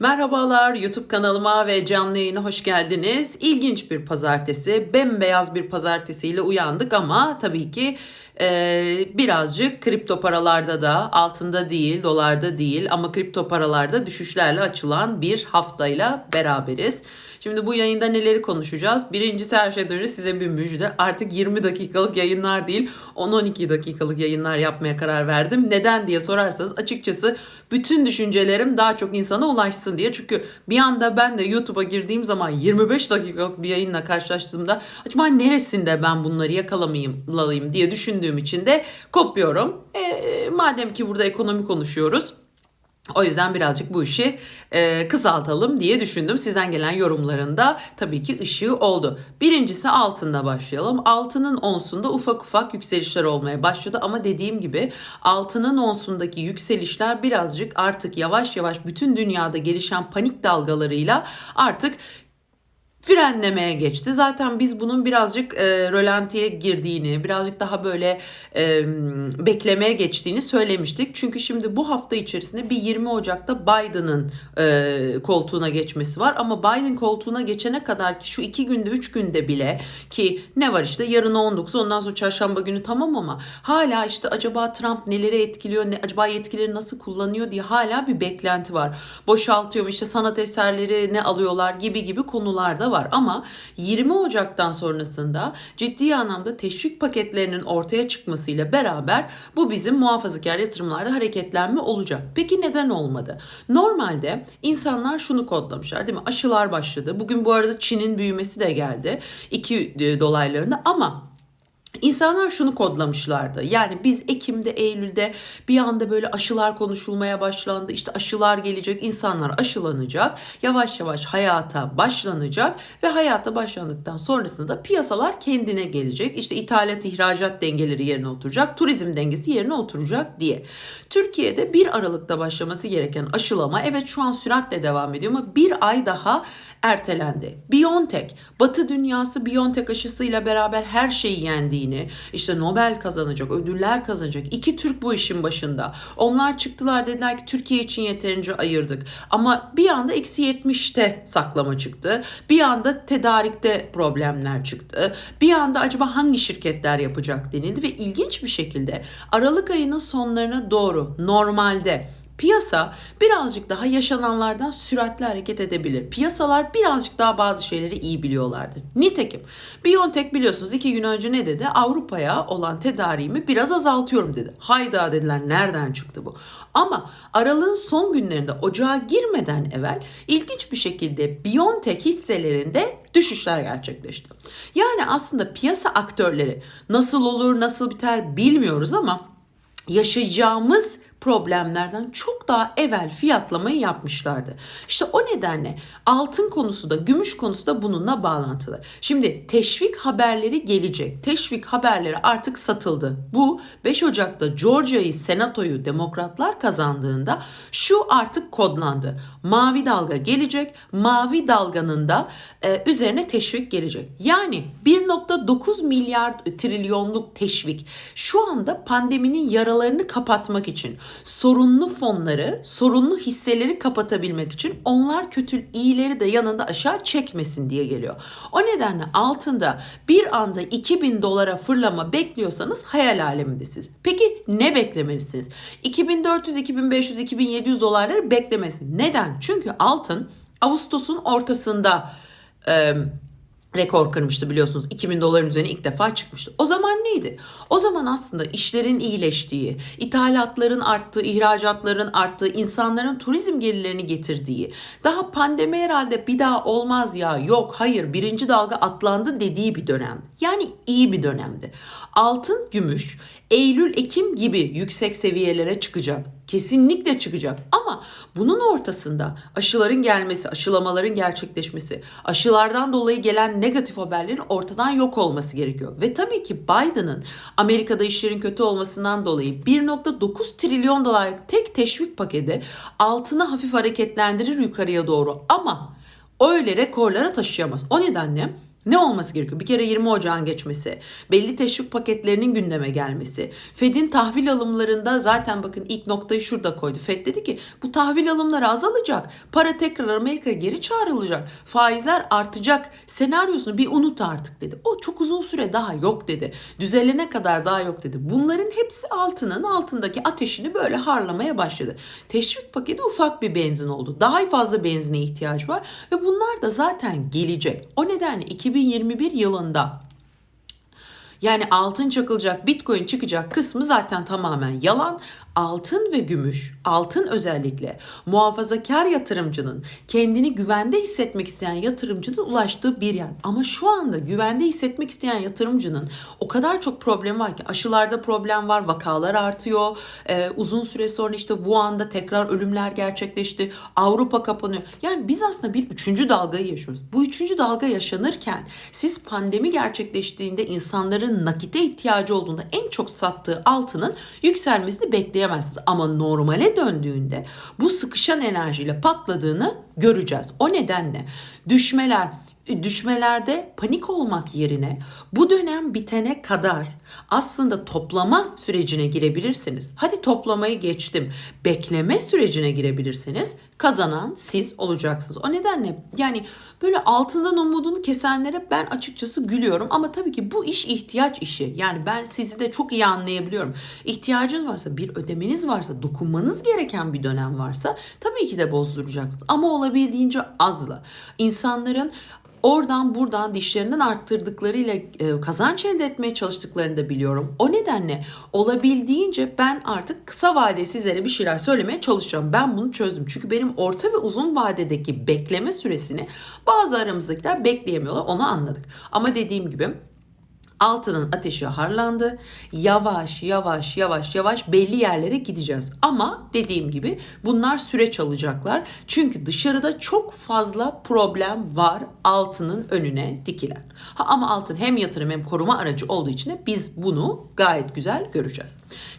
Merhabalar YouTube kanalıma ve canlı yayına hoş geldiniz. İlginç bir pazartesi, bembeyaz bir pazartesiyle uyandık ama tabii ki e, birazcık kripto paralarda da altında değil, dolarda değil ama kripto paralarda düşüşlerle açılan bir haftayla beraberiz. Şimdi bu yayında neleri konuşacağız? Birincisi her şeyden önce size bir müjde. Artık 20 dakikalık yayınlar değil 10-12 dakikalık yayınlar yapmaya karar verdim. Neden diye sorarsanız açıkçası bütün düşüncelerim daha çok insana ulaşsın diye. Çünkü bir anda ben de YouTube'a girdiğim zaman 25 dakikalık bir yayınla karşılaştığımda acaba neresinde ben bunları yakalamayayım diye düşündüğüm için de kopuyorum. E, madem ki burada ekonomi konuşuyoruz. O yüzden birazcık bu işi e, kısaltalım diye düşündüm. Sizden gelen yorumlarında tabii ki ışığı oldu. Birincisi altında başlayalım. Altının onsunda ufak ufak yükselişler olmaya başladı ama dediğim gibi altının onsundaki yükselişler birazcık artık yavaş yavaş bütün dünyada gelişen panik dalgalarıyla artık frenlemeye geçti. Zaten biz bunun birazcık e, rölantiye girdiğini, birazcık daha böyle e, beklemeye geçtiğini söylemiştik. Çünkü şimdi bu hafta içerisinde bir 20 Ocak'ta Biden'ın e, koltuğuna geçmesi var. Ama Biden koltuğuna geçene kadar ki şu iki günde, üç günde bile ki ne var işte yarın 19 ondan sonra çarşamba günü tamam ama hala işte acaba Trump nelere etkiliyor, ne, acaba yetkileri nasıl kullanıyor diye hala bir beklenti var. Boşaltıyor mu işte sanat eserleri ne alıyorlar gibi gibi konularda var ama 20 Ocak'tan sonrasında ciddi anlamda teşvik paketlerinin ortaya çıkmasıyla beraber bu bizim muhafazakar yatırımlarda hareketlenme olacak. Peki neden olmadı? Normalde insanlar şunu kodlamışlar değil mi? Aşılar başladı. Bugün bu arada Çin'in büyümesi de geldi. 2 dolaylarında ama İnsanlar şunu kodlamışlardı. Yani biz Ekim'de, Eylül'de bir anda böyle aşılar konuşulmaya başlandı. İşte aşılar gelecek, insanlar aşılanacak. Yavaş yavaş hayata başlanacak ve hayata başlandıktan sonrasında piyasalar kendine gelecek. İşte ithalat ihracat dengeleri yerine oturacak, turizm dengesi yerine oturacak diye. Türkiye'de 1 Aralık'ta başlaması gereken aşılama evet şu an süratle devam ediyor ama bir ay daha ertelendi. BioNTech, Batı dünyası BioNTech aşısıyla beraber her şeyi yendiğini, işte Nobel kazanacak, ödüller kazanacak. İki Türk bu işin başında. Onlar çıktılar dediler ki Türkiye için yeterince ayırdık. Ama bir anda eksi 70'te saklama çıktı. Bir anda tedarikte problemler çıktı. Bir anda acaba hangi şirketler yapacak denildi ve ilginç bir şekilde Aralık ayının sonlarına doğru normalde Piyasa birazcık daha yaşananlardan süratli hareket edebilir. Piyasalar birazcık daha bazı şeyleri iyi biliyorlardır. Nitekim Biontech biliyorsunuz iki gün önce ne dedi? Avrupa'ya olan tedariğimi biraz azaltıyorum dedi. Hayda dediler nereden çıktı bu? Ama aralığın son günlerinde ocağa girmeden evvel ilginç bir şekilde Biontech hisselerinde düşüşler gerçekleşti. Yani aslında piyasa aktörleri nasıl olur nasıl biter bilmiyoruz ama yaşayacağımız problemlerden çok daha evvel fiyatlamayı yapmışlardı. İşte o nedenle altın konusu da gümüş konusu da bununla bağlantılı. Şimdi teşvik haberleri gelecek. Teşvik haberleri artık satıldı. Bu 5 Ocak'ta Georgia'yı senatoyu demokratlar kazandığında şu artık kodlandı. Mavi dalga gelecek. Mavi dalganın da e, üzerine teşvik gelecek. Yani 1.9 milyar trilyonluk teşvik şu anda pandeminin yaralarını kapatmak için sorunlu fonları, sorunlu hisseleri kapatabilmek için onlar kötü iyileri de yanında aşağı çekmesin diye geliyor. O nedenle altında bir anda 2000 dolara fırlama bekliyorsanız hayal alemindesiniz. Peki ne beklemelisiniz? 2400, 2500, 2700 dolarları beklemesin. Neden? Çünkü altın Ağustos'un ortasında e, rekor kırmıştı biliyorsunuz. 2000 doların üzerine ilk defa çıkmıştı. O zaman neydi? O zaman aslında işlerin iyileştiği, ithalatların arttığı, ihracatların arttığı, insanların turizm gelirlerini getirdiği, daha pandemi herhalde bir daha olmaz ya, yok hayır birinci dalga atlandı dediği bir dönem. Yani iyi bir dönemdi. Altın, gümüş, Eylül, Ekim gibi yüksek seviyelere çıkacak. Kesinlikle çıkacak. Ama bunun ortasında aşıların gelmesi, aşılamaların gerçekleşmesi, aşılardan dolayı gelen negatif haberlerin ortadan yok olması gerekiyor. Ve tabii ki Biden'ın Amerika'da işlerin kötü olmasından dolayı 1.9 trilyon dolarlık tek teşvik paketi altını hafif hareketlendirir yukarıya doğru. Ama öyle rekorlara taşıyamaz. O nedenle Ne olması gerekiyor? Bir kere 20 Ocağın geçmesi, belli teşvik paketlerinin gündeme gelmesi, Fed'in tahvil alımlarında zaten bakın ilk noktayı şurada koydu. Fed dedi ki bu tahvil alımları azalacak. Para tekrar Amerika'ya geri çağrılacak. Faizler artacak senaryosunu bir unut artık dedi. O çok uzun süre daha yok dedi. Düzelene kadar daha yok dedi. Bunların hepsi altının altındaki ateşini böyle harlamaya başladı. Teşvik paketi ufak bir benzin oldu. Daha fazla benzine ihtiyaç var ve bunlar da zaten gelecek. O nedenle 2021 yılında yani altın çakılacak, bitcoin çıkacak kısmı zaten tamamen yalan. Altın ve gümüş, altın özellikle muhafazakar yatırımcının kendini güvende hissetmek isteyen yatırımcının ulaştığı bir yer. Ama şu anda güvende hissetmek isteyen yatırımcının o kadar çok problem var ki aşılarda problem var, vakalar artıyor. Ee, uzun süre sonra işte Wuhan'da tekrar ölümler gerçekleşti. Avrupa kapanıyor. Yani biz aslında bir üçüncü dalgayı yaşıyoruz. Bu üçüncü dalga yaşanırken siz pandemi gerçekleştiğinde insanların nakite ihtiyacı olduğunda en çok sattığı altının yükselmesini bekleyemezsiniz. Ama normale döndüğünde bu sıkışan enerjiyle patladığını göreceğiz. O nedenle düşmeler düşmelerde panik olmak yerine bu dönem bitene kadar aslında toplama sürecine girebilirsiniz. Hadi toplamayı geçtim. Bekleme sürecine girebilirsiniz. Kazanan siz olacaksınız. O nedenle yani böyle altından umudunu kesenlere ben açıkçası gülüyorum. Ama tabii ki bu iş ihtiyaç işi. Yani ben sizi de çok iyi anlayabiliyorum. İhtiyacın varsa, bir ödemeniz varsa, dokunmanız gereken bir dönem varsa tabii ki de bozduracaksınız. Ama olabildiğince azla. İnsanların oradan buradan dişlerinden arttırdıklarıyla e, kazanç elde etmeye çalıştıklarını da biliyorum. O nedenle olabildiğince ben artık kısa vade sizlere bir şeyler söylemeye çalışacağım. Ben bunu çözdüm. Çünkü benim orta ve uzun vadedeki bekleme süresini bazı aramızdakiler bekleyemiyorlar. Onu anladık. Ama dediğim gibi altının ateşi harlandı. Yavaş yavaş yavaş yavaş belli yerlere gideceğiz. Ama dediğim gibi bunlar süreç alacaklar. Çünkü dışarıda çok fazla problem var altının önüne dikilen. Ha, ama altın hem yatırım hem koruma aracı olduğu için de biz bunu gayet güzel göreceğiz.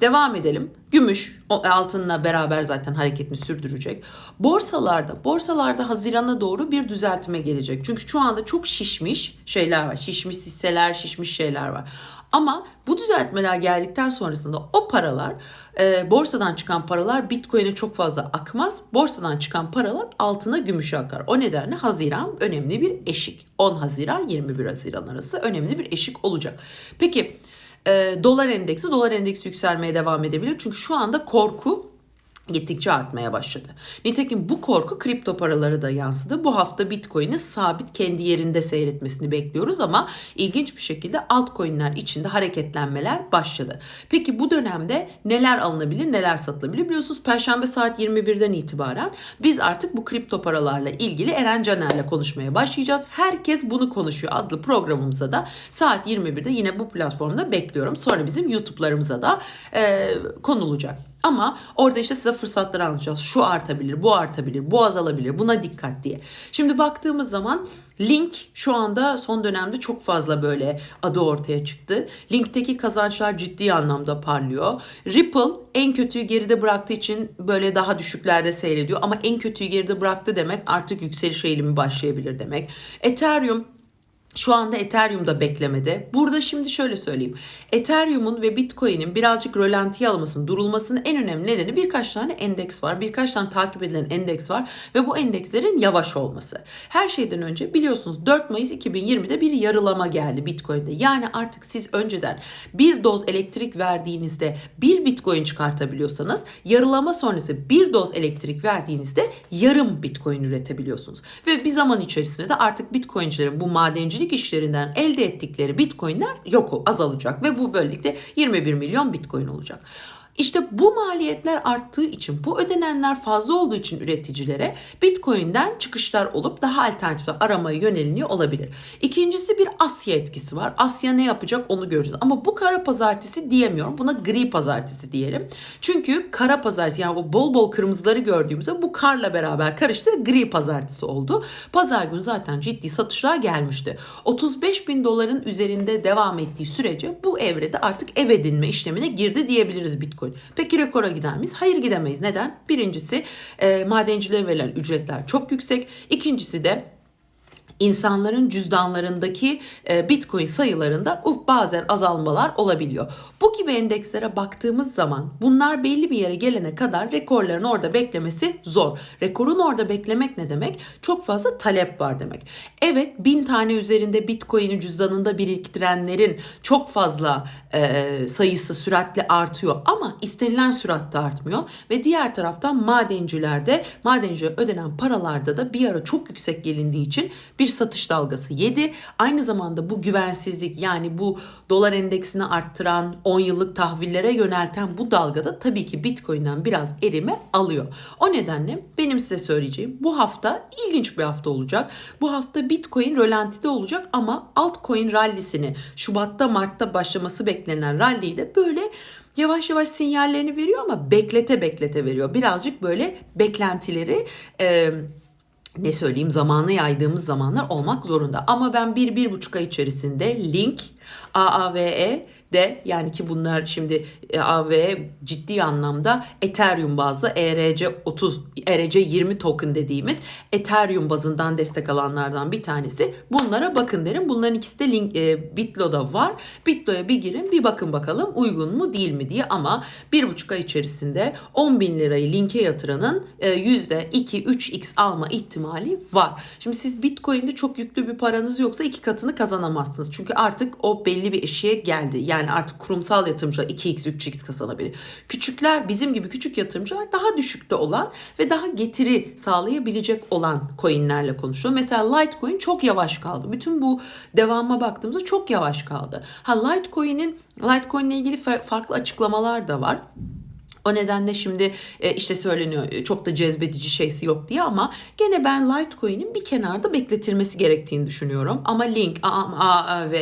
Devam edelim. Gümüş altınla beraber zaten hareketini sürdürecek. Borsalarda, borsalarda Haziran'a doğru bir düzeltme gelecek. Çünkü şu anda çok şişmiş şeyler var. Şişmiş hisseler, şişmiş şeyler var. Ama bu düzeltmeler geldikten sonrasında o paralar, e, borsadan çıkan paralar Bitcoin'e çok fazla akmaz. Borsadan çıkan paralar altına, gümüşe akar. O nedenle Haziran önemli bir eşik. 10 Haziran 21 Haziran arası önemli bir eşik olacak. Peki e, dolar endeksi, dolar endeksi yükselmeye devam edebilir. Çünkü şu anda korku gittikçe artmaya başladı. Nitekim bu korku kripto paralara da yansıdı. Bu hafta Bitcoin'i sabit kendi yerinde seyretmesini bekliyoruz ama ilginç bir şekilde altcoin'ler içinde hareketlenmeler başladı. Peki bu dönemde neler alınabilir, neler satılabilir? Biliyorsunuz Perşembe saat 21'den itibaren biz artık bu kripto paralarla ilgili Eren Caner'le konuşmaya başlayacağız. Herkes bunu konuşuyor adlı programımıza da saat 21'de yine bu platformda bekliyorum. Sonra bizim YouTube'larımıza da e, konulacak. Ama orada işte size fırsatları anlatacağız. Şu artabilir, bu artabilir, bu azalabilir, buna dikkat diye. Şimdi baktığımız zaman Link şu anda son dönemde çok fazla böyle adı ortaya çıktı. Link'teki kazançlar ciddi anlamda parlıyor. Ripple en kötüyü geride bıraktığı için böyle daha düşüklerde seyrediyor. Ama en kötüyü geride bıraktı demek artık yükseliş eğilimi başlayabilir demek. Ethereum şu anda Ethereum'da beklemede. Burada şimdi şöyle söyleyeyim. Ethereum'un ve Bitcoin'in birazcık rölantiye almasının, durulmasının en önemli nedeni birkaç tane endeks var. Birkaç tane takip edilen endeks var ve bu endekslerin yavaş olması. Her şeyden önce biliyorsunuz 4 Mayıs 2020'de bir yarılama geldi Bitcoin'de. Yani artık siz önceden bir doz elektrik verdiğinizde bir Bitcoin çıkartabiliyorsanız yarılama sonrası bir doz elektrik verdiğinizde yarım Bitcoin üretebiliyorsunuz. Ve bir zaman içerisinde de artık Bitcoin'cilerin bu madencilik işlerinden elde ettikleri Bitcoin'ler yok azalacak ve bu böylelikle 21 milyon Bitcoin olacak. İşte bu maliyetler arttığı için, bu ödenenler fazla olduğu için üreticilere Bitcoin'den çıkışlar olup daha alternatif aramaya yöneliniyor olabilir. İkincisi bir Asya etkisi var. Asya ne yapacak onu göreceğiz. Ama bu kara pazartesi diyemiyorum. Buna gri pazartesi diyelim. Çünkü kara pazartesi yani o bol bol kırmızıları gördüğümüzde bu karla beraber karıştı ve gri pazartesi oldu. Pazar günü zaten ciddi satışlar gelmişti. 35 bin doların üzerinde devam ettiği sürece bu evrede artık ev edinme işlemine girdi diyebiliriz Bitcoin. Bitcoin. Peki rekora gider miyiz? Hayır gidemeyiz. Neden? Birincisi e, madencilere verilen ücretler çok yüksek. İkincisi de insanların cüzdanlarındaki e, Bitcoin sayılarında uf, bazen azalmalar olabiliyor. Bu gibi endekslere baktığımız zaman bunlar belli bir yere gelene kadar rekorların orada beklemesi zor. Rekorun orada beklemek ne demek? Çok fazla talep var demek. Evet bin tane üzerinde Bitcoin'i cüzdanında biriktirenlerin çok fazla e, sayısı süratle artıyor ama istenilen süratte artmıyor ve diğer taraftan madencilerde madencilere ödenen paralarda da bir ara çok yüksek gelindiği için bir satış dalgası yedi. Aynı zamanda bu güvensizlik yani bu dolar endeksini arttıran 10 yıllık tahvillere yönelten bu dalgada tabii ki Bitcoin'den biraz erime alıyor. O nedenle benim size söyleyeceğim bu hafta ilginç bir hafta olacak. Bu hafta Bitcoin rölantide olacak ama altcoin rallisini Şubat'ta Mart'ta başlaması beklenen ralliyi de böyle yavaş yavaş sinyallerini veriyor ama beklete beklete veriyor. Birazcık böyle beklentileri e, ne söyleyeyim zamanı yaydığımız zamanlar olmak zorunda. Ama ben bir, bir buçuk ay içerisinde Link, AAVE de yani ki bunlar şimdi e, AAVE ciddi anlamda Ethereum bazlı E ERC 30, ERC 20 token dediğimiz Ethereum bazından destek alanlardan bir tanesi. Bunlara bakın derim. Bunların ikisi de link, e, Bitlo'da var. Bitlo'ya bir girin bir bakın bakalım uygun mu değil mi diye ama bir buçuk ay içerisinde 10 bin lirayı linke yatıranın e, yüzde 2-3x alma ihtimali var. Şimdi siz Bitcoin'de çok yüklü bir paranız yoksa iki katını kazanamazsınız. Çünkü artık o belli bir eşiğe geldi. Yani artık kurumsal yatırımcılar 2x 3x kazanabilir. Küçükler bizim gibi küçük yatırımcılar daha düşükte olan ve daha getiri sağlayabilecek olan coinlerle konuşuyor. Mesela Litecoin çok yavaş kaldı. Bütün bu devama baktığımızda çok yavaş kaldı. Ha Litecoin'in Litecoin ile ilgili fa- farklı açıklamalar da var. O nedenle şimdi e, işte söyleniyor e, çok da cezbedici şeysi yok diye ama gene ben Litecoin'in bir kenarda bekletilmesi gerektiğini düşünüyorum. Ama Link, AAV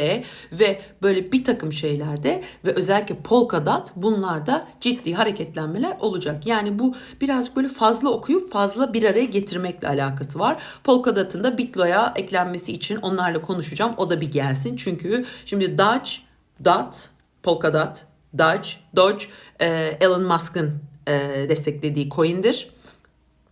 ve böyle bir takım şeylerde ve özellikle Polkadot bunlarda ciddi hareketlenmeler olacak. Yani bu birazcık böyle fazla okuyup fazla bir araya getirmekle alakası var. Polkadot'un da Bitlo'ya eklenmesi için onlarla konuşacağım. O da bir gelsin. Çünkü şimdi Doge, DOT, Polkadot, Doge, Doge e, Elon Musk'ın e, desteklediği coin'dir.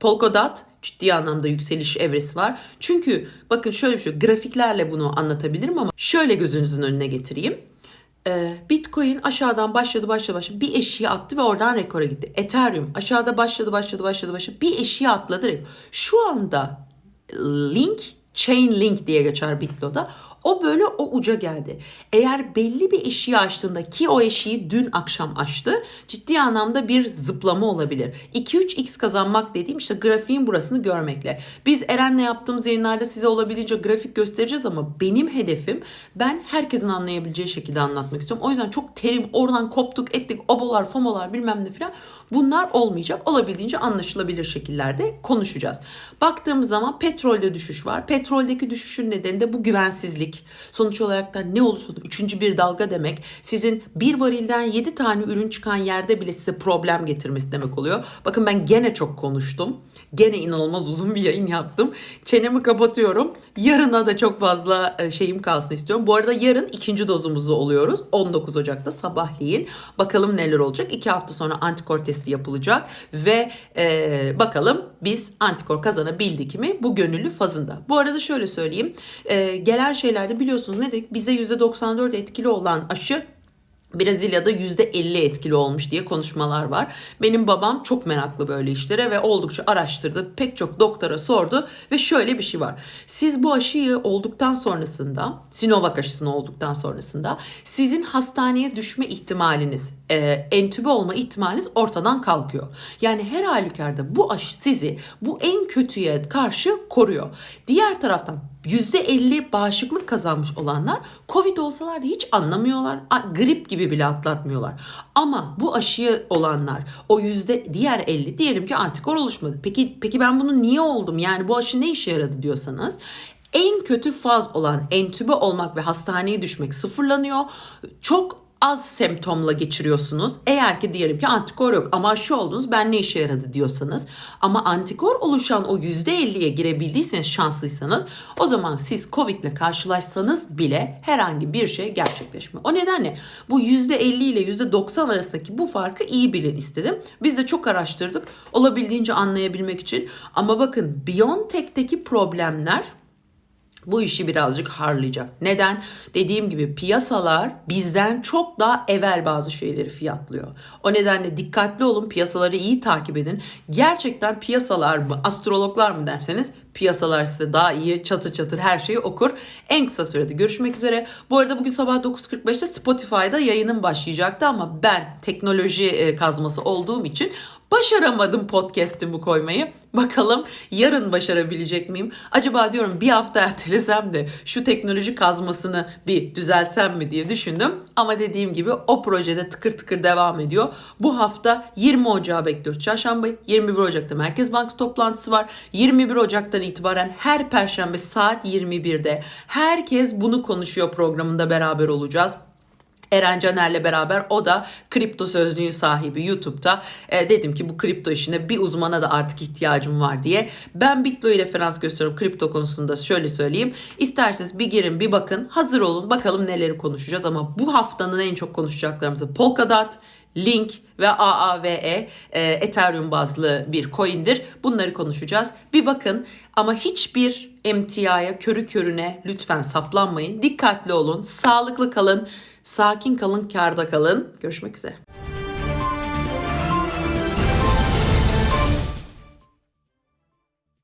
Polkadot ciddi anlamda yükseliş evresi var. Çünkü bakın şöyle bir şey grafiklerle bunu anlatabilirim ama şöyle gözünüzün önüne getireyim. E, Bitcoin aşağıdan başladı başladı başladı bir eşiğe attı ve oradan rekora gitti. Ethereum aşağıda başladı başladı başladı başladı bir eşiğe atladı. Şu anda Link Chain Link diye geçer Bitlo'da. O böyle o uca geldi. Eğer belli bir eşiği açtığında ki o eşiği dün akşam açtı ciddi anlamda bir zıplama olabilir. 2-3x kazanmak dediğim işte grafiğin burasını görmekle. Biz Eren'le yaptığımız yayınlarda size olabildiğince grafik göstereceğiz ama benim hedefim ben herkesin anlayabileceği şekilde anlatmak istiyorum. O yüzden çok terim oradan koptuk ettik obolar fomolar bilmem ne falan bunlar olmayacak. Olabildiğince anlaşılabilir şekillerde konuşacağız. Baktığımız zaman petrolde düşüş var. Petroldeki düşüşün nedeni de bu güvensizlik. Sonuç olarak da ne olursa olsun üçüncü bir dalga demek sizin bir varilden 7 tane ürün çıkan yerde bile size problem getirmesi demek oluyor. Bakın ben gene çok konuştum. Gene inanılmaz uzun bir yayın yaptım. Çenemi kapatıyorum. Yarına da çok fazla e, şeyim kalsın istiyorum. Bu arada yarın ikinci dozumuzu oluyoruz. 19 Ocak'ta sabahleyin. Bakalım neler olacak. İki hafta sonra antikor testi yapılacak. Ve e, bakalım biz antikor kazanabildik mi bu gönüllü fazında. Bu arada şöyle söyleyeyim. E, gelen şeylerde biliyorsunuz ne dedik? Bize %94 etkili olan aşı Brezilya'da %50 etkili olmuş diye konuşmalar var. Benim babam çok meraklı böyle işlere ve oldukça araştırdı. Pek çok doktora sordu ve şöyle bir şey var. Siz bu aşıyı olduktan sonrasında, Sinovac aşısını olduktan sonrasında sizin hastaneye düşme ihtimaliniz, e, entübe olma ihtimaliniz ortadan kalkıyor. Yani her halükarda bu aşı sizi bu en kötüye karşı koruyor. Diğer taraftan %50 bağışıklık kazanmış olanlar Covid olsalar da hiç anlamıyorlar. Grip gibi bile atlatmıyorlar. Ama bu aşıyı olanlar o yüzde diğer 50 diyelim ki antikor oluşmadı. Peki peki ben bunu niye oldum? Yani bu aşı ne işe yaradı diyorsanız en kötü faz olan entübe olmak ve hastaneye düşmek sıfırlanıyor. Çok az semptomla geçiriyorsunuz. Eğer ki diyelim ki antikor yok ama aşı oldunuz ben ne işe yaradı diyorsanız ama antikor oluşan o %50'ye girebildiyseniz şanslıysanız o zaman siz Covid ile karşılaşsanız bile herhangi bir şey gerçekleşmiyor. O nedenle bu %50 ile %90 arasındaki bu farkı iyi bilin istedim. Biz de çok araştırdık olabildiğince anlayabilmek için ama bakın BioNTech'teki problemler bu işi birazcık harlayacak. Neden? Dediğim gibi piyasalar bizden çok daha evvel bazı şeyleri fiyatlıyor. O nedenle dikkatli olun, piyasaları iyi takip edin. Gerçekten piyasalar mı, astrologlar mı derseniz piyasalar size daha iyi çatır çatır her şeyi okur. En kısa sürede görüşmek üzere. Bu arada bugün sabah 9.45'te Spotify'da yayınım başlayacaktı ama ben teknoloji e, kazması olduğum için Başaramadım podcast'imi koymayı. Bakalım yarın başarabilecek miyim? Acaba diyorum bir hafta ertelesem de şu teknoloji kazmasını bir düzeltsem mi diye düşündüm. Ama dediğim gibi o projede tıkır tıkır devam ediyor. Bu hafta 20 Ocağı bekliyoruz. Çarşamba 21 Ocak'ta Merkez Bankası toplantısı var. 21 Ocak'tan itibaren her perşembe saat 21'de herkes bunu konuşuyor programında beraber olacağız. Eren Caner'le beraber o da kripto sözlüğün sahibi YouTube'da. E, dedim ki bu kripto işine bir uzmana da artık ihtiyacım var diye. Ben Bitlo'yu referans gösteriyorum kripto konusunda şöyle söyleyeyim. İsterseniz bir girin bir bakın hazır olun bakalım neleri konuşacağız ama bu haftanın en çok konuşacaklarımızı Polkadot, Link ve AAVE e, Ethereum bazlı bir coin'dir. Bunları konuşacağız. Bir bakın ama hiçbir emtiaya körü körüne lütfen saplanmayın. Dikkatli olun, sağlıklı kalın, sakin kalın, karda kalın. Görüşmek üzere.